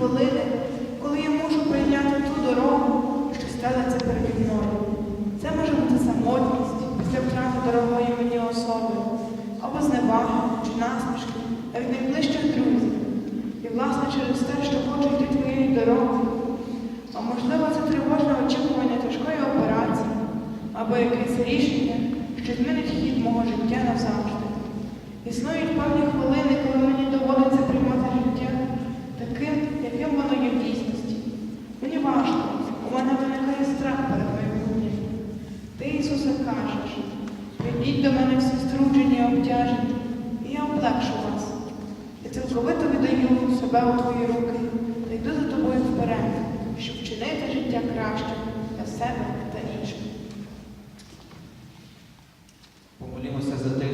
хвилини, коли я можу прийняти ту дорогу, що стелиться переді мною. Це може бути самотність після втрати дорогої мені особи, або зневага чи насмішки, навіть найближчих друзів. І власне через те, що хочу йти твоєю дорогою. А можливо, це тривожне очікування тяжкої операції або якесь рішення, що змінить хід мого життя назавжди. Існують певні хвилини, коли мені Ісусе, кажеш, прийдіть до мене всі струджені і обтяжені, і я облегшу вас. Я цілковито віддаю себе у твої руки та йду за тобою вперед, щоб вчинити життя краще для себе та інших. Помолімося за тих,